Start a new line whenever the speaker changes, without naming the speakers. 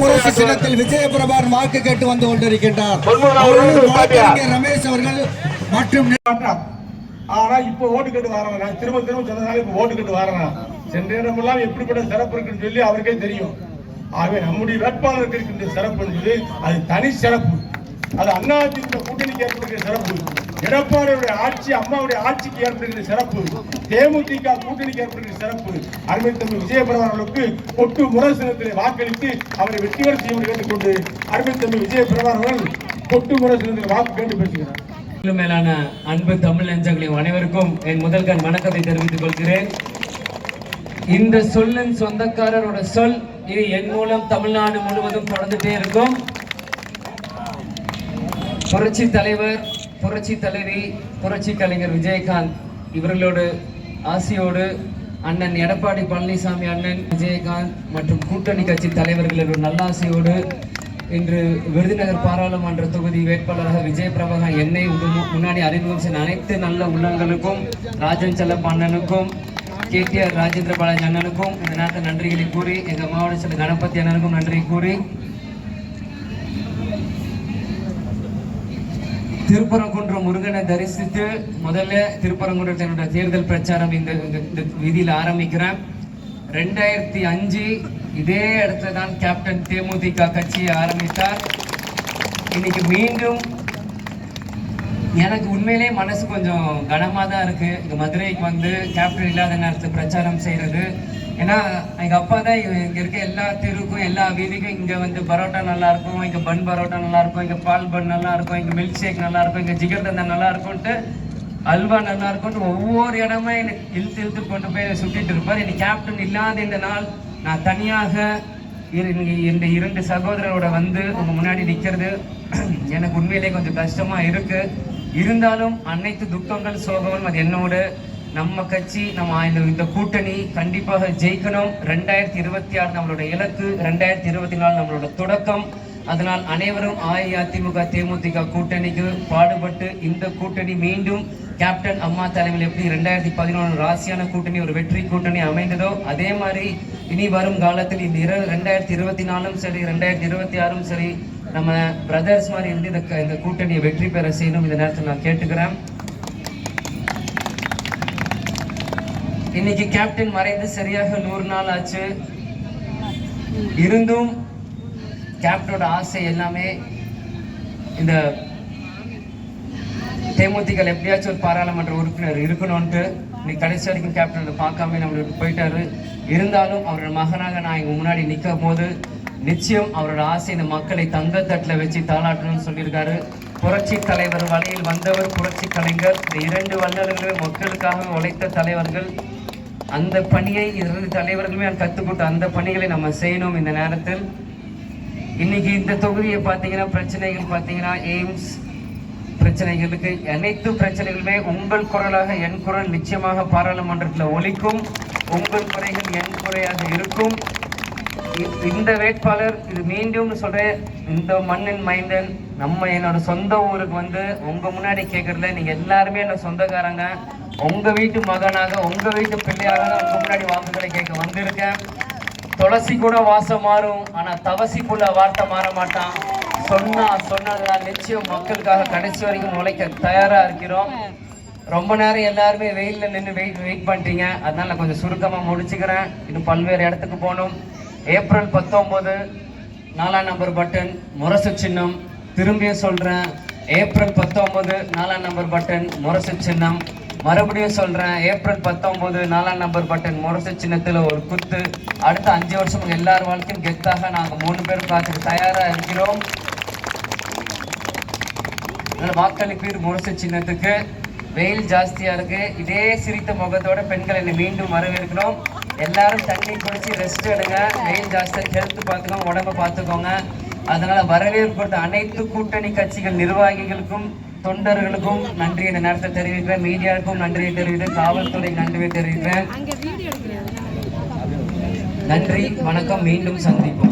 முரசு சின்னத்தில் விஜயபிரபான் வாக்கு கேட்டு வந்து கொண்டிருக்கின்றார். ரமேஷ் அவர்கள் மற்றும்.
ஆனா இப்ப ஓட்டு கேட்டு வரவன். நான் திரும்ப திரும்ப சொன்னதால இப்ப ஓட்டு கேட்டு வரேன் சென்ற இடமெல்லாம் எப்படிப்பட்ட சிறப்பு இருக்குன்னு சொல்லி அவருக்கே தெரியும். ஆகவே நம்முடைய வேட்பாளருக்கு இருக்கின்ற சிறப்பு என்பது அது தனி சிறப்பு. அது அதிமுக கூட்டணிக்கு ஏற்படுகிற சிறப்பு. எடப்பாடியுடைய ஆட்சி அம்மாவுடைய ஆட்சிக்கு ஏற்படுகிற சிறப்பு தேமுதிக கூட்டணிக்கு ஏற்படுகிற சிறப்பு. அருமை தமிழ் விஜயபிரபா அவர்களுக்கு ஒட்டு முரசினத்திலே வாக்களித்து அவரை வெற்றி பெற செய்ய கேட்டுக்கொண்டு அருமை தம்பி விஜயபிரபா அவர்கள் ஒட்டு முரசினத்தில் வாக்கு கேட்டு பேசுகிறார்.
மேலான அன்பு தமிழ் நெஞ்சங்களின் அனைவருக்கும் என் முதல் கண் வணக்கத்தை தெரிவித்துக் கொள்கிறேன். இந்த சொல்லின் சொந்தக்காரரோட சொல் இது என் மூலம் தமிழ்நாடு முழுவதும் தொடர்ந்துட்டே இருக்கும். புரட்சி தலைவர் புரட்சி தலைவி புரட்சி கலைஞர் விஜயகாந்த் இவர்களோடு ஆசியோடு அண்ணன் எடப்பாடி பழனிசாமி அண்ணன் விஜயகாந்த் மற்றும் கூட்டணி கட்சி தலைவர்களோட நல்லாசியோடு இன்று விருதுநகர் பாராளுமன்ற தொகுதி வேட்பாளராக விஜய் பிரபாகர் என்னை உடு- முன்னாடி அறிமுகம் செய்த அனைத்து நல்ல உள்ளங்களுக்கும் ராஜன் செல்லப்ப அண்ணனுக்கும் கேடிஆர் ராஜேந்திர பாலாஜி அண்ணனுக்கும் இந்த நேரத்தில் நன்றிகளை கூறி எங்கள் மாவட்ட செல்ல கணபதி அண்ணனுக்கும் நன்றி கூறி திருப்பரங்குன்றம் முருகனை தரிசித்து முதல்ல திருப்பரங்குன்றத்தினுடைய தேர்தல் பிரச்சாரம் இந்த இந்த- வீதியில் ஆரம்பிக்கிறேன். ரெண்டாயிரத்தி அஞ்சு இதே இடத்துல தான் கேப்டன் தேமுதிக கட்சியை ஆரம்பித்தார். இன்னைக்கு மீண்டும் எனக்கு உண்மையிலே மனசு கொஞ்சம் கனமாக தான் இருக்குது இந்த மதுரைக்கு வந்து கேப்டன் இல்லாத நேரத்தில் பிரச்சாரம் செய்கிறது ஏன்னா எங்கள் அப்பா தான் இங்கே இருக்க எல்லா தெருவுக்கும் எல்லா வீதிக்கும் இங்கே வந்து பரோட்டா நல்லா இருக்கும் பன் பரோட்டா நல்லா இருக்கும் பால் பன் நல்லா இருக்கும் மில்க் ஷேக் நல்லா இருக்கும் இங்க ஜிகர் தந்தா நல்லா இருக்கும்ட்டு அல்வா நல்லா இருக்கும்னு ஒவ்வொரு இடமே எனக்கு இழுத்து இழுத்து கொண்டு போய் சுட்டிட்டு இருப்பார். எனக்கு கேப்டன் இல்லாத இந்த நாள் நான் தனியாக இரு- இந்த இரண்டு சகோதரரோட வந்து உங்க முன்னாடி நிற்கிறது எனக்கு உண்மையிலே கொஞ்சம் கஷ்டமா இருக்கு. இருந்தாலும் அனைத்து துக்கங்கள் சோகமும் அது என்னோட நம்ம கட்சி நம்ம இந்த இந்த கூட்டணி கண்டிப்பாக ஜெயிக்கணும். ரெண்டாயிரத்தி இருபத்தி ஆறு நம்மளோட இலக்கு ரெண்டாயிரத்தி இருபத்தி நாலு நம்மளோட தொடக்கம். அதனால் அனைவரும் அஇஅதிமுக தேமுதிக கூட்டணிக்கு பாடுபட்டு இந்த கூட்டணி மீண்டும் கேப்டன் அம்மா தலைமையில் எப்படி ரெண்டாயிரத்தி பதினொன்று ராசியான கூட்டணி ஒரு வெற்றி கூட்டணி அமைந்ததோ அதே மாதிரி இனி வரும் காலத்தில் இந்த இரு ரெண்டாயிரத்தி இருபத்தி நாலும் சரி ரெண்டாயிரத்தி இருபத்தி ஆறும் சரி நம்ம பிரதர்ஸ் மாதிரி இருந்து இந்த க- இந்த கூட்டணியை வெற்றி பெற செய்யணும். இந்த நேரத்தில் நான் கேட்டுக்கிறேன். இன்னைக்கு கேப்டன் மறைந்து சரியாக நூறு நாள் ஆச்சு. இருந்தும் கேப்டனோட ஆசை எல்லாமே இந்த தேமுதிகள் எப்படியாச்சும் ஒரு பாராளுமன்ற உறுப்பினர் இருக்கணும்ட்டு நீ கடைசி வரைக்கும் கேப்டன் பார்க்காம நம்மளுக்கு போயிட்டாரு. இருந்தாலும் அவரோட மகனாக நான் இங்க முன்னாடி நிற்கும் போது நிச்சயம் அவரோட ஆசை இந்த மக்களை தங்கத்தட்டில் வச்சு தாளாட்டணும்னு சொல்லியிருக்காரு. புரட்சி தலைவர் வழியில் வந்தவர் புரட்சி கலைஞர். இந்த இரண்டு வல்லர்களும் மக்களுக்காக உழைத்த தலைவர்கள். அந்த பணியை இரண்டு தலைவர்களுமே கற்றுக்கொண்ட அந்த பணிகளை நம்ம செய்யணும் இந்த நேரத்தில். இன்னைக்கு இந்த தொகுதியை பார்த்தீங்கன்னா பிரச்சனைகள் பார்த்தீங்கன்னா எய்ம்ஸ் பிரச்சனைகளுக்கு அனைத்து பிரச்சனைகளுமே உங்கள் குரலாக என் குரல் நிச்சயமாக பாராளுமன்றத்தில் ஒழிக்கும் உங்கள் குறைகள் என் குறையாக இருக்கும். இந்த வேட்பாளர் இது மீண்டும் சொல்றேன். இந்த மண்ணின் மைந்தன் நம்ம என்னோட சொந்த ஊருக்கு வந்து உங்க முன்னாடி கேட்கறதுல நீங்க எல்லாருமே என்ன சொந்தக்காரங்க. உங்க வீட்டு மகனாக உங்க வீட்டு பிள்ளையாக தான் உங்க முன்னாடி வாக்குகளை கேட்க வந்திருக்கேன். துளசி கூட வாசம் மாறும் ஆனா தவசிக்குள்ள வார்த்தை மாற மாட்டான். சொன்னா சொன்னதுதான் நிச்சயம் மக்களுக்காக கடைசி வரைக்கும் உழைக்க தயாரா இருக்கிறோம். ரொம்ப நேரம் எல்லாருமே வெயிலில் நின்று வெயிட் வெயிட் பண்ணிட்டீங்க. அதனால நான் கொஞ்சம் சுருக்கமாக முடிச்சுக்கிறேன். இன்னும் பல்வேறு இடத்துக்கு போகணும். ஏப்ரல் பத்தொம்போது நாலாம் நம்பர் பட்டன் முரசு சின்னம். திரும்பியும் சொல்கிறேன் ஏப்ரல் பத்தொம்போது நாலாம் நம்பர் பட்டன் முரசு சின்னம். மறுபடியும் சொல்கிறேன் ஏப்ரல் பத்தொம்போது நாலாம் நம்பர் பட்டன் முரசு சின்னத்தில் ஒரு குத்து. அடுத்த அஞ்சு வருஷம் எல்லார் வாழ்க்கையும் கெத்தாக நாங்கள் மூணு பேரும் காத்துக்கு தயாராக இருக்கிறோம். வாக்களிப்பீர் முரசு சின்னத்துக்கு. வெயில் ஜாஸ்தியாக இருக்குது இதே சிரித்த முகத்தோட பெண்கள் என்னை மீண்டும் வரவேற்கிறோம். எல்லாரும் தண்ணி குடிச்சு ரெஸ்ட் எடுங்க. வெயில் ஜாஸ்தியா ஹெல்த் பார்த்துக்கோங்க உடம்ப பார்த்துக்கோங்க. அதனால வரவேற்பு கொடுத்த அனைத்து கூட்டணி கட்சிகள் நிர்வாகிகளுக்கும் தொண்டர்களுக்கும் நன்றி இந்த நேரத்தை தெரிவிக்கிறேன். மீடியாவுக்கும் நன்றியை தெரிவிக்கிறேன். காவல்துறைக்கு நன்றியை தெரிவிக்கிறேன். நன்றி வணக்கம் மீண்டும் சந்திப்போம்.